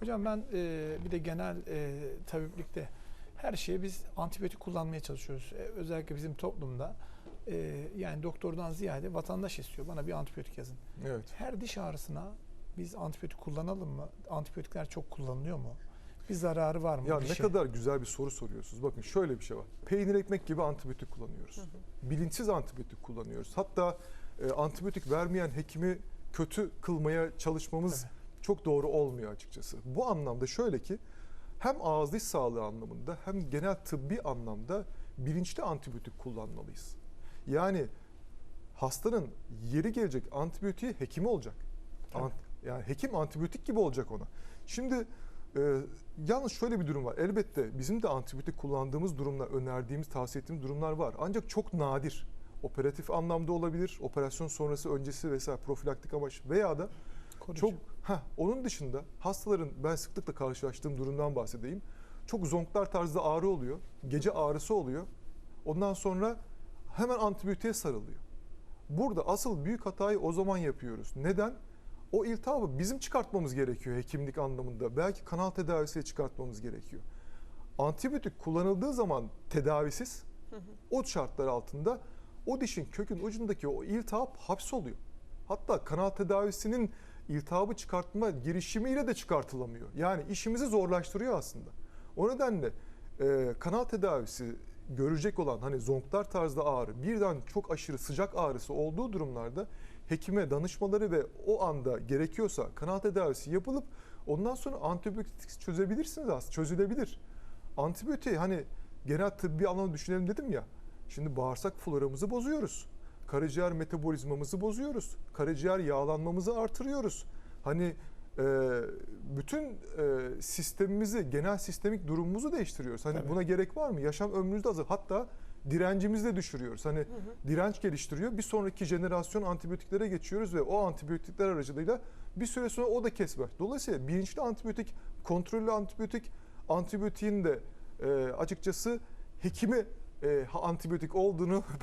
Hocam ben e, bir de genel e, tabiplikte her şeye biz antibiyotik kullanmaya çalışıyoruz. E, özellikle bizim toplumda e, yani doktordan ziyade vatandaş istiyor. Bana bir antibiyotik yazın. Evet. Her diş ağrısına biz antibiyotik kullanalım mı? Antibiyotikler çok kullanılıyor mu? Bir zararı var mı? Ya bir ne şey? kadar güzel bir soru soruyorsunuz. Bakın şöyle bir şey var. Peynir ekmek gibi antibiyotik kullanıyoruz. Bilinçsiz antibiyotik kullanıyoruz. Hatta e, antibiyotik vermeyen hekimi kötü kılmaya çalışmamız çok doğru olmuyor açıkçası. Bu anlamda şöyle ki hem ağız diş sağlığı anlamında hem genel tıbbi anlamda bilinçli antibiyotik kullanmalıyız. Yani hastanın yeri gelecek antibiyotiği hekimi olacak. Tabii. Ant- yani hekim antibiyotik gibi olacak ona. Şimdi e, yalnız şöyle bir durum var. Elbette bizim de antibiyotik kullandığımız durumlar, önerdiğimiz, tavsiye ettiğimiz durumlar var. Ancak çok nadir. Operatif anlamda olabilir, operasyon sonrası, öncesi vesaire profilaktik amaç veya da Koruyucu. çok ha onun dışında hastaların ben sıklıkla karşılaştığım durumdan bahsedeyim. Çok zonklar tarzda ağrı oluyor. Gece ağrısı oluyor. Ondan sonra hemen antibiyotiğe sarılıyor. Burada asıl büyük hatayı o zaman yapıyoruz. Neden? O iltihabı bizim çıkartmamız gerekiyor hekimlik anlamında. Belki kanal tedavisiyle çıkartmamız gerekiyor. Antibiyotik kullanıldığı zaman tedavisiz o şartlar altında o dişin kökün ucundaki o iltihap hapsoluyor. Hatta kanal tedavisinin iltihabı çıkartma girişimiyle de çıkartılamıyor. Yani işimizi zorlaştırıyor aslında. O nedenle e, kanal tedavisi görecek olan hani zonklar tarzda ağrı birden çok aşırı sıcak ağrısı olduğu durumlarda hekime danışmaları ve o anda gerekiyorsa kanal tedavisi yapılıp ondan sonra antibiyotik çözebilirsiniz aslında çözülebilir. Antibiyotiği hani genel tıbbi anlamda düşünelim dedim ya. Şimdi bağırsak floramızı bozuyoruz. Karaciğer metabolizmamızı bozuyoruz. Karaciğer yağlanmamızı artırıyoruz. Hani e, bütün e, sistemimizi, genel sistemik durumumuzu değiştiriyoruz. Hani Tabii. buna gerek var mı? Yaşam ömrümüzde azal. Hatta direncimizi de düşürüyoruz. Hani direnç geliştiriyor. Bir sonraki jenerasyon antibiyotiklere geçiyoruz ve o antibiyotikler aracılığıyla bir süre sonra o da kesme. Dolayısıyla bilinçli antibiyotik, kontrollü antibiyotik, antibiyotiğin de e, açıkçası hekimi e, antibiyotik olduğunu